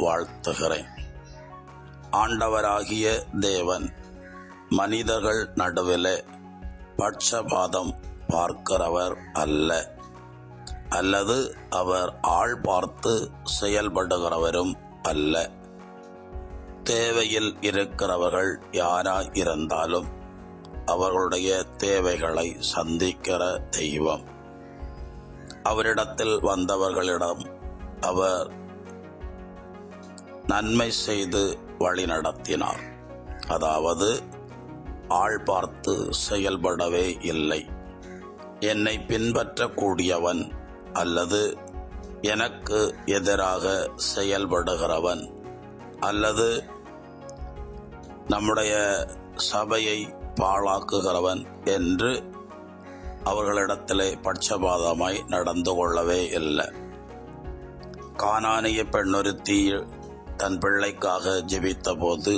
வாழ்த்துகிறேன். ஆண்டவராகிய தேவன் மனிதர்கள் நடுவில் பட்சபாதம் பார்க்கிறவர் அல்ல. அல்லது அவர் ஆள் பார்த்து செயல்படுகிறவரும் அல்ல. தேவையில் இருக்கிறவர்கள் யாராய் இருந்தாலும் அவர்களுடைய தேவைகளை சந்திக்கிற தெய்வம். அவரிடத்தில் வந்தவர்களிடம் அவர் நன்மை செய்து வழி நடத்தினார். அதாவது ஆள் பார்த்து செயல்படவே இல்லை. என்னை பின்பற்றக்கூடியவன் அல்லது எனக்கு எதிராக செயல்படுகிறவன் அல்லது நம்முடைய சபையை பாழாக்குகிறவன் என்று அவர்களிடத்திலே பட்சபாதமாய் நடந்து கொள்ளவே இல்லை. காணானிய பெண்ணொருத்தி தன் பிள்ளைக்காக ஜெபித்த போது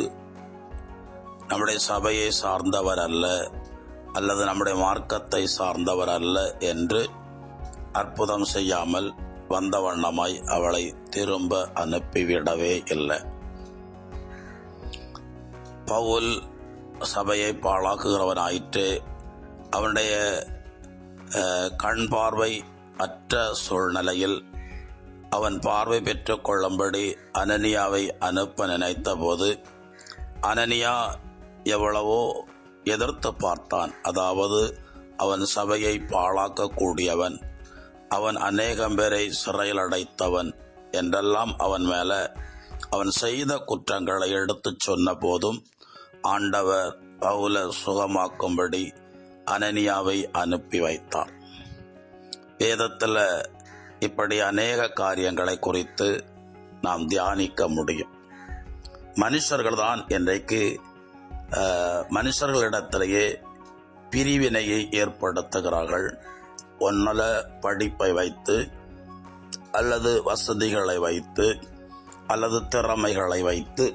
நம்முடைய சபையை சார்ந்தவர் அல்ல அல்லது நம்முடைய மார்க்கத்தை சார்ந்தவர் அல்ல என்று அற்புதம் செய்யாமல் வந்த வண்ணமாய் அவளை திரும்ப அனுப்பிவிடவே இல்லை. பவுல் சபையை பாழாக்குகிறவனாயிற்று அவனுடைய கண் பார்வை அற்ற சூழ்நிலையில் அவன் பார்வை பெற்று கொள்ளும்படி அனனியாவை அனுப்ப நினைத்தபோது அனனியா எவ்வளவோ எதிர்த்து பார்த்தான். அதாவது அவன் சபையை பாழாக்கக்கூடியவன். அவன் அநேகம் பேரை சிறையில் அடைத்தவன் என்றெல்லாம் அவன் மேல அவன் செய்த குற்றங்களை எடுத்துச் சொன்ன போதும் ஆண்டவர் பவுல சுகமாக்கும்படி அனனியாவை அனுப்பி வைத்தார் வேதத்தில் இப்படி அநேக காரியங்களை குறித்து நாம் தியானிக்க முடியும். மனுஷர்கள் தான் இன்றைக்கு மனுஷர்களிடத்திலேயே பிரிவினையை ஏற்படுத்துகிறார்கள். ஒன்னல படிப்பை வைத்து அல்லது வசதிகளை வைத்து அல்லது திறமைகளை வைத்து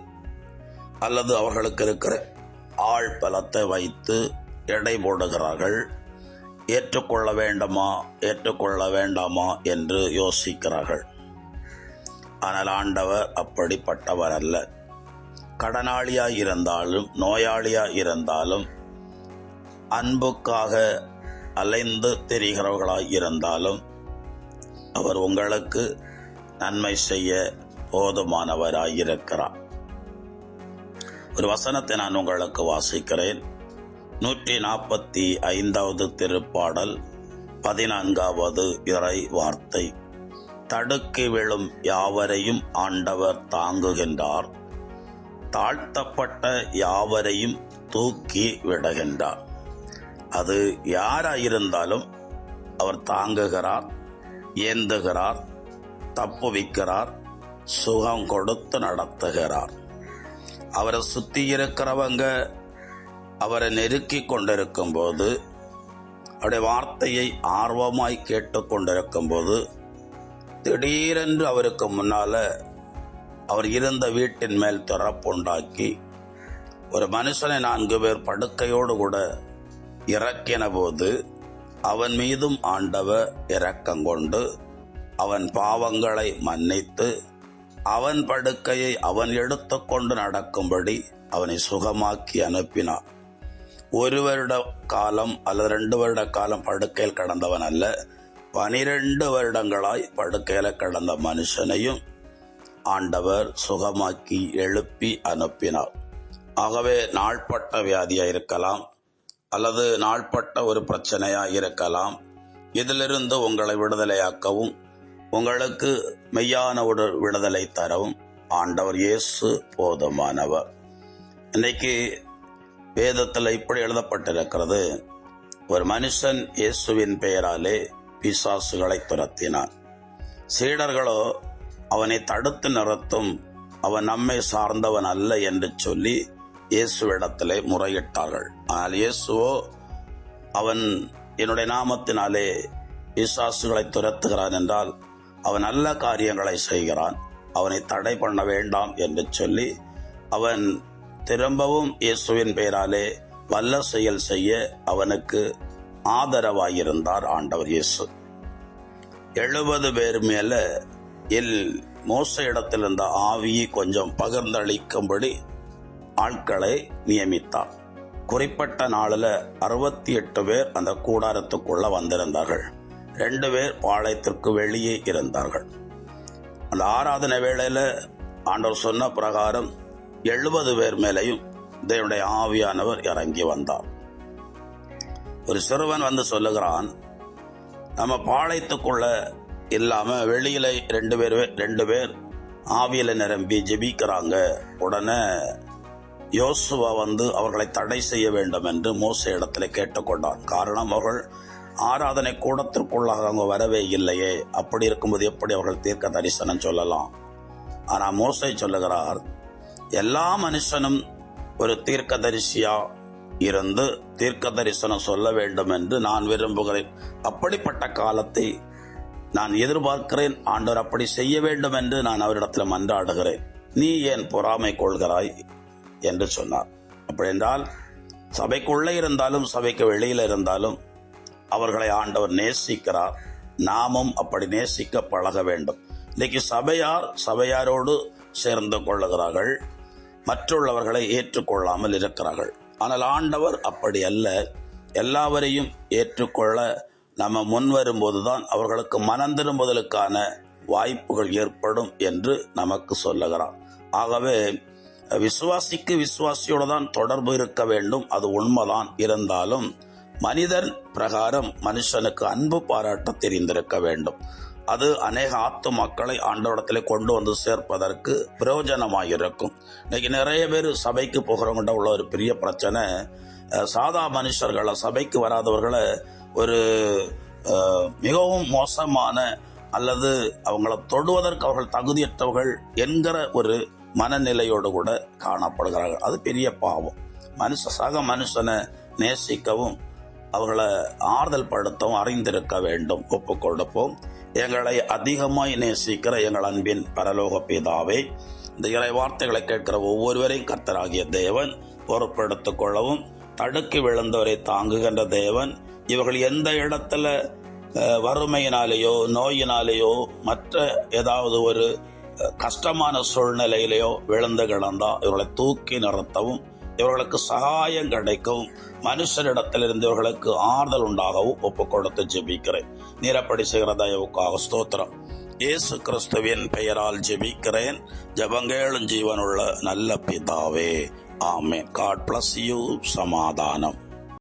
அல்லது அவர்களுக்கு இருக்கிற ஆள் பலத்தை வைத்து எடை போடுகிறார்கள். ஏற்றுக்கொள்ள வேண்டுமா ஏற்றுக்கொள்ள வேண்டாமா என்று யோசிக்கிறார்கள். ஆனால் ஆண்டவர் அப்படிப்பட்டவர் அல்ல கடனாளியாக இருந்தாலும் நோயாளியாக இருந்தாலும் அன்புக்காக அலைந்து தெரிகிறவர்களாக இருந்தாலும் அவர் உங்களுக்கு நன்மை செய்ய போதுமானவராயிருக்கிறார். ஒரு வசனத்தை நான் உங்களுக்கு வாசிக்கிறேன். நூற்றி நாற்பத்தி ஐந்தாவது திருப்பாடல் பதினான்காவது இறை வார்த்தை. தடுக்கி விழும் யாவரையும் ஆண்டவர் தாங்குகின்றார். தாழ்த்தப்பட்ட யாவரையும் தூக்கி விடுகின்றார். அது யாராயிருந்தாலும் அவர் தாங்குகிறார் ஏந்துகிறார் தப்புவிக்கிறார் சுகம் கொடுத்து நடத்துகிறார். அவரை சுற்றி இருக்கிறவங்க அவரை நெருக்கி கொண்டிருக்கும் போது அவருடைய வார்த்தையை ஆர்வமாய் கேட்டுக்கொண்டிருக்கும் போது திடீரென்று அவருக்கு முன்னால் அவர் இருந்த வீட்டின் மேல் திறப்புண்டாக்கி ஒரு மனுஷனை நான்கு பேர் படுக்கையோடு கூட இறக்கின போது அவன் மீதும் ஆண்டவர் இரக்கங்கொண்டு அவன் பாவங்களை மன்னித்து அவன் படுக்கையை அவன் எடுத்துக்கொண்டு நடக்கும்படி அவனை சுகமாக்கி அனுப்பினான் ஒரு வருட காலம் அல்லது ரெண்டு வருட காலம் படுக்கையில் கடந்தவன் அல்ல. பனிரெண்டு வருடங்களாய் படுக்கையில கடந்த மனுஷனையும் ஆண்டவர் சுகமாக்கி எழுப்பி அனுப்பினார். ஆகவே நாள்பட்ட வியாதியாக இருக்கலாம் அல்லது நாள்பட்ட ஒரு பிரச்சனையாக இருக்கலாம். இதிலிருந்து உங்களை விடுதலையாக்கவும் உங்களுக்கு மெய்யான ஒரு விடுதலை தரவும் ஆண்டவர் இயேசு போதுமானவர். இன்னைக்கு வேதத்தில் இப்படி எழுதப்பட்டிருக்கிறது. ஒரு மனுஷன் இயேசுவின் பெயராலே பிசாசுகளை துரத்தினான். சீடர்களோ அவனை தடுத்து நிறுத்தும் அவன் நம்மை சார்ந்தவன் அல்ல என்று சொல்லி இயேசுவிடத்திலே முறையிட்டார்கள். ஆனால் இயேசுவோ அவன் என்னுடைய நாமத்தினாலே பிசாசுகளை துரத்துகிறான் என்றால் அவன் நல்ல காரியங்களை செய்கிறான் அவனை தடை பண்ண வேண்டாம் என்று சொல்லி அவன் திரும்பவும் இயேசுவின் பெயராலே வல்ல செயல் செய்ய அவனுக்கு ஆதரவாயிருந்தார் ஆண்டவர் இயேசு. எழுபது பேர் மேல எல் மோச இடத்தில் இருந்த ஆவியை கொஞ்சம் பகிர்ந்தளிக்கும்படி ஆட்களை நியமித்தார். குறிப்பிட்ட நாளில் அறுபத்தி எட்டு பேர் அந்த கூடாரத்துக்குள்ள வந்திருந்தார்கள். ரெண்டு பேர் பாளையத்திற்கு வெளியே இருந்தார்கள். அந்த ஆராதனை வேளையில் ஆண்டவர் சொன்ன பிரகாரம் எழுபது பேர் மேலையும் தேவனுடைய ஆவியானவர் இறங்கி வந்தார். ஒரு சிறுவன் வந்து சொல்லுகிறான் நம்ம பாளையத்துக்குள்ள இல்லாம வெளியில ரெண்டு பேர் ரெண்டு பேர் ஆவியில நிரம்பி ஜெபிக்கிறாங்க. உடனே யோசுவா வந்து அவர்களை தடை செய்ய வேண்டும் என்று மோச இடத்துல கேட்டுக்கொண்டான். காரணம் அவர்கள் ஆராதனை கூடத்திற்குள்ளாக அவங்க வரவே இல்லையே. அப்படி இருக்கும்போது எப்படி அவர்கள் தீர்க்க தரிசனம் சொல்லலாம்? ஆனால் மோசை சொல்லுகிறார் எல்லா மனுஷனும் ஒரு தீர்க்கதரிசியா இருந்து தீர்க்க தரிசனம் சொல்ல வேண்டும் என்று நான் விரும்புகிறேன். அப்படிப்பட்ட காலத்தை நான் எதிர்பார்க்கிறேன். ஆண்டவர் அப்படி செய்ய வேண்டும் என்று நான் அவரிடத்தில் மன்றாடுகிறேன். நீ ஏன் பொறாமை கொள்கிறாய் என்று சொன்னார். அப்படி என்றால் சபைக்குள்ளே இருந்தாலும் சபைக்கு வெளியில் இருந்தாலும் அவர்களை ஆண்டவர் நேசிக்கிறார். நாமும் அப்படி நேசிக்க பழக வேண்டும். இன்னைக்கு சபையார் சபையாரோடு சேர்ந்து கொள்ளுகிறார்கள். மற்றுள்ளவர்களை ஏற்றுக்கொள்ளாமல் இருக்கிறார்கள். ஆனால் ஆண்டவர் அப்படி அல்ல. எல்லாவரையும் ஏற்றுக்கொள்ள நம்ம முன் வரும்போதுதான் அவர்களுக்கு மனம் திரும்புதலுக்கான வாய்ப்புகள் ஏற்படும் என்று நமக்கு சொல்லுகிறார். ஆகவே விசுவாசிக்கு விசுவாசியோடு தான் தொடர்பு இருக்க வேண்டும். அது உண்மைதான். இருந்தாலும் மனிதன் பிரகாரம் மனுஷனுக்கு அன்பு பாராட்ட தெரிந்திருக்க வேண்டும். அது அநேக ஆத்து மக்களை ஆண்டவடத்திலே கொண்டு வந்து சேர்ப்பதற்கு பிரயோஜனமாக இருக்கும் இன்னைக்கு நிறைய பேர் சபைக்கு போகிறவங்கிட்ட உள்ள ஒரு பெரிய பிரச்சனை சாதா மனுஷர்களை சபைக்கு வராதவர்களை ஒரு மிகவும் மோசமான அல்லது அவங்கள தொடுவதற்கு அவர்கள் தகுதியற்றவர்கள் என்கிற ஒரு மனநிலையோடு கூட காணப்படுகிறார்கள். அது பெரிய பாவம். மனுஷ சக மனுஷனை நேசிக்கவும் அவர்களை ஆறுதல் படுத்தவும் அறிந்திருக்க வேண்டும். ஒப்புக் கொடுப்போம் எங்களை அதிகமாய் நேசிக்கிற எங்கள் அன்பின் பரலோக பிதாவே இந்த இறை வார்த்தைகளை கேட்கிற ஒவ்வொருவரையும் கர்த்தராகிய தேவன் பொறுப்பெடுத்துக் கொள்ளவும் தடுக்கி விழுந்தவரை தாங்குகின்ற தேவன். இவர்கள் எந்த இடத்துல வறுமையினாலேயோ நோயினாலேயோ மற்ற ஏதாவது ஒரு கஷ்டமான சூழ்நிலையிலேயோ விழுந்து கிடந்தா இவர்களை தூக்கி நிறுத்தவும் இவர்களுக்கு சகாயம் கிடைக்கும். மனுஷரிடத்திலிருந்து இவர்களுக்கு ஆறுதல் உண்டாகவும் ஒப்பு கொடுத்து ஜெபிக்கிறேன். நீரப்படி செய்கிற தயவுக்காக ஸ்தோத்திரம். இயேசு கிறிஸ்துவின் பெயரால் ஜெபிக்கிறேன். ஜபங்கேளும் ஜீவனுள்ள நல்ல பிதாவே. ஆமே காட் பிளஸ் யூ சமாதானம்.